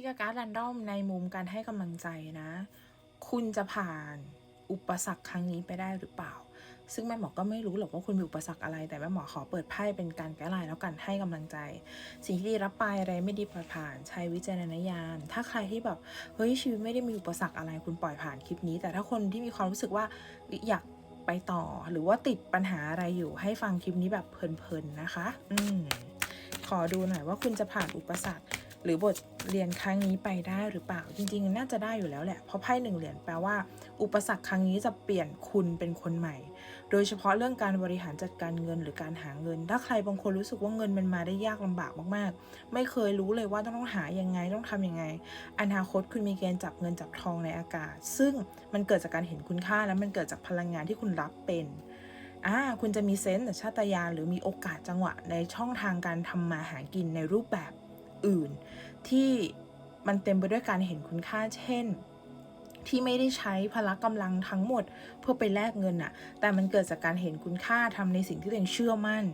พี่กาการ์ดแรนดอมในมุมการให้กำลังใจนะ คุณจะผ่านอุปสรรคครั้งนี้ไปได้หรือเปล่า ซึ่งแม่หมอก็ไม่รู้หรอกว่าคุณมีอุปสรรคอะไร แต่แม่หมอขอเปิดไพ่เป็นการแก้ไลน์แล้วกันให้กำลังใจ สิ่งที่ดีรับไปอะไรไม่ดีปล่อยผ่าน ใช้วิจารณญาณ ถ้าใครที่แบบเฮ้ยชีวิตไม่ได้มีอุปสรรคอะไรคุณปล่อยผ่านคลิปนี้ แต่ถ้าคนที่มีความรู้สึกว่าอยากไปต่อ หรือว่าติดปัญหาอะไรอยู่ ให้ฟังคลิปนี้แบบเพลินๆนะคะ อืมขอดูหน่อยว่าคุณจะผ่านอุปสรรค หรือบทเรียนครั้งนี้ไปได้หรือเปล่า จริงๆ น่าจะได้อยู่แล้วแหละ เพราะไพ่หนึ่งเหรียญแปลว่า อุปสรรคครั้งนี้จะเปลี่ยนคุณเป็นคนใหม่ โดยเฉพาะเรื่องการบริหารจัดการเงินหรือการหาเงิน ถ้าใครบางคนรู้สึกว่าเงินมันมาได้ยากลำบากมากๆ ไม่เคยรู้เลยว่าต้องหายังไงต้องทำยังไง อนาคตคุณมีเกณฑ์จับเงินจับทองในอากาศ ซึ่งมันเกิดจากการเห็นคุณค่าและมันเกิดจากพลังงานที่คุณรับเป็นอ่าคุณจะมีเซนส์ชาตญาณหรือมีโอกาสจังหวะในช่องทางการทำมาหากินในรูปแบบ อื่น ที่มันเต็มไปด้วยการเห็นคุณค่าเช่นที่ไม่ได้ใช้พละกำลังทั้งหมดเพื่อไปแลกเงินอะแต่มันเกิดจากการเห็นคุณค่าทำในสิ่งที่ตัวเองเชื่อมั่น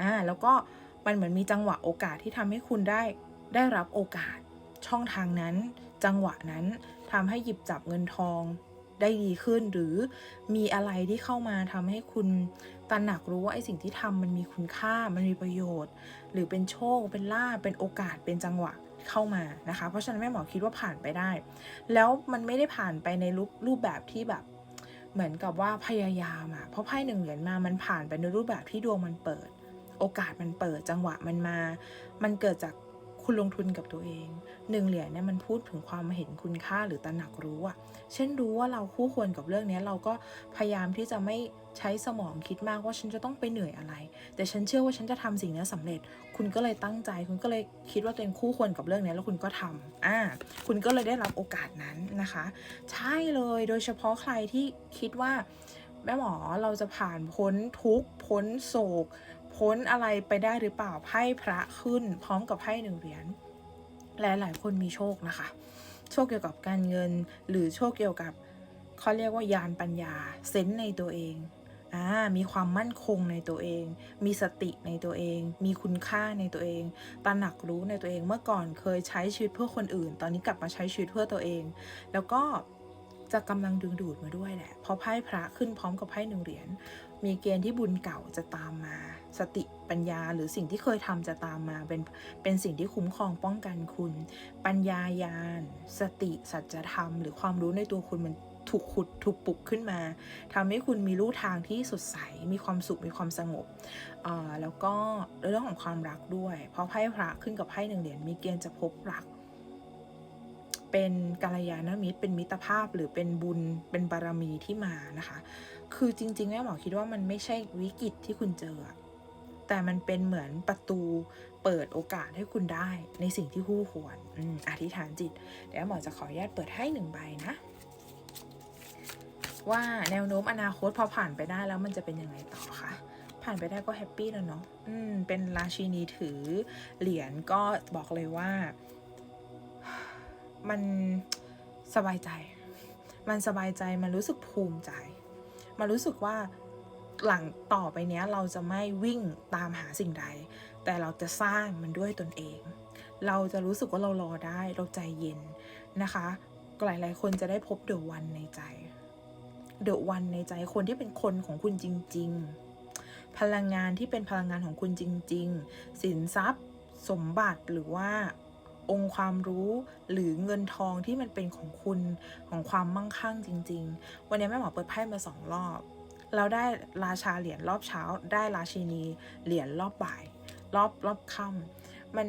อ่า แล้วก็มันเหมือนมีจังหวะโอกาสที่ทำให้คุณได้ได้รับโอกาสช่องทางนั้น จังหวะนั้นทำให้หยิบจับเงินทอง ได้ดีขึ้น หรือมีอะไรที่เข้ามาทำให้คุณตระหนักรู้ว่าไอ้สิ่งที่ทำมันมีคุณค่ามันมีประโยชน์ หรือเป็นโชคเป็นลาภเป็นโอกาสเป็นจังหวะเข้ามานะคะ เพราะฉะนั้นแม่หมอคิดว่าผ่านไปได้ แล้วมันไม่ได้ผ่านไปในรูปรูปแบบที่แบบเหมือนกับว่าพยายามอะเพราะไพ่หนึ่งเหรียญมามันผ่านไปในรูปแบบที่ดวงมันเปิด โอกาสมันเปิดจังหวะมันมา มันเกิดจาก คุณลงทุนกับตัวเองหนึ่งเหรียญเนี่ยมันพูดถึงความเห็นคุณค่าหรือตระหนักรู้อะเช่นรู้ว่าเราคู่ควรกับเรื่องนี้เราก็พยายามที่จะไม่ใช้สมองคิดมากว่าฉันจะต้องไปเหนื่อยอะไร แต่ฉันเชื่อว่าฉันจะทำสิ่งนี้สำเร็จ คุณก็เลยตั้งใจ คุณก็เลยคิดว่าตัวเองคู่ควรกับเรื่องนี้แล้วคุณก็ทำอ่าคุณก็เลยได้รับโอกาสนั้นนะคะ ใช่เลยโดยเฉพาะใครที่คิดว่าแม่หมอเราจะผ่านพ้นทุกพ้นโศก พ้นอะไรไปได้หรือเปล่าไพ่พระขึ้น พร้อมกับไพ่หนึ่งเหรียญหลายคนมีโชคนะคะ โชคเกี่ยวกับการเงิน หรือโชคเกี่ยวกับเขาเรียกว่ายานปัญญาเซนส์ในตัวเองอ่ามีความมั่นคงในตัวเอง มีสติในตัวเอง มีคุณค่าในตัวเอง ตระหนักรู้ในตัวเอง เมื่อก่อนเคยใช้ชีวิตเพื่อคนอื่น ตอนนี้กลับมาใช้ชีวิตเพื่อตัวเอง แล้วก็ จะกำลังดึงดูดมาด้วยแหละเพราะไพ่พระขึ้นพร้อมกับไพ่หนึ่งเหรียญมีเกณฑ์ที่บุญเก่าจะตามมา สติปัญญาหรือสิ่งที่เคยทำจะตามมาเป็นเป็นสิ่งที่คุ้มครองป้องกันคุณ ปัญญายาณสติสัจธรรม หรือความรู้ในตัวคุณมันถูกขุดถูกปลุกขึ้นมาทำให้คุณมีลู่ทางที่สดใส มีความสุข มีความสงบเอ่อแล้วก็เรื่องของความรักด้วย เพราะไพ่พระขึ้นกับไพ่หนึ่งเหรียญมีเกณฑ์จะพบรัก เป็นกัลยาณมิตรเป็นมิตรภาพหรือเป็นบุญเป็นบารมีที่มานะคะ คือจริงๆแม่หมอคิดว่ามันไม่ใช่วิกฤตที่คุณเจอ แต่มันเป็นเหมือนประตูเปิดโอกาสให้คุณได้ในสิ่งที่คู่ควรอือธิษฐานจิตเดี๋ยวหมอจะขออนุญาตเปิดให้หนึ่งใบนะ ว่าแนวโน้มอนาคตพอผ่านไปได้แล้วมันจะเป็นยังไงต่อคะผ่านไปได้ก็แฮปปี้แล้วเนาะอืมเป็นราชินีถือเหรียญก็บอกเลยว่า มันสบายใจ มันสบายใจ มันรู้สึกภูมิใจ มันรู้สึกว่าหลังต่อไปเนี้ยเราจะไม่วิ่งตามหาสิ่งใด แต่เราจะสร้างมันด้วยตนเอง เราจะรู้สึกว่าเรารอได้ เราใจเย็นนะคะ หลายๆ คนจะได้พบเดอะวันในใจ เดอะวันในใจคนที่เป็นคนของคุณจริง ๆ พลังงานที่เป็นพลังงานของคุณจริง ๆ สินทรัพย์ สมบัติหรือว่า องค์ความรู้หรือเงินทองที่มันเป็นของคุณของความมั่งคั่งจริง ๆ วันนี้แม่หมอเปิดไพ่มาสองรอบ เราได้ราชาเหรียญรอบเช้า ได้ราชินีเหรียญรอบบ่าย รอบรอบค่ำมัน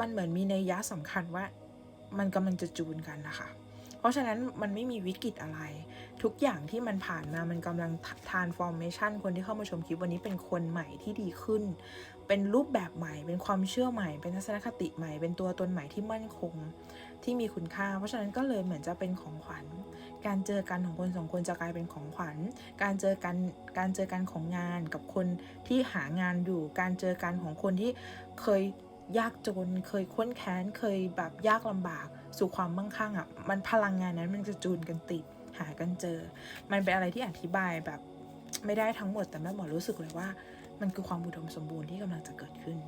มันเหมือนมีในยยะสำคัญว่า มันกำลังจะจูนกันนะคะ เพราะฉะนั้นมันไม่มีวิกฤตอะไร ทุกอย่างที่มันผ่านมามันกำลัง transformation คนที่เข้ามาชมคลิปวันนี้เป็นคนใหม่ที่ดีขึ้น เป็นรูปแบบใหม่ เป็นความเชื่อใหม่ เป็นทัศนคติใหม่ เป็นตัวตนใหม่ที่มั่นคง ที่มีคุณค่า เพราะฉะนั้นก็เลยเหมือนจะเป็นของขวัญ การเจอกันของคนสองคนจะกลายเป็นของขวัญ การเจอกัน การเจอกันของงานกับคนที่หางานอยู่ การเจอกันของคนที่เคย ยากจน เคยค้นแค้น เคยแบบยากลำบาก สู่ความมั่งคั่งอะ มันพลังงานนั้นมันจะจูนกันติด หากันเจอ มันเป็นอะไรที่อธิบายแบบไม่ได้ทั้งหมด แต่แม่หมอรู้สึกเลยว่า มันคือความอุดมสมบูรณ์ที่กำลังจะเกิดขึ้น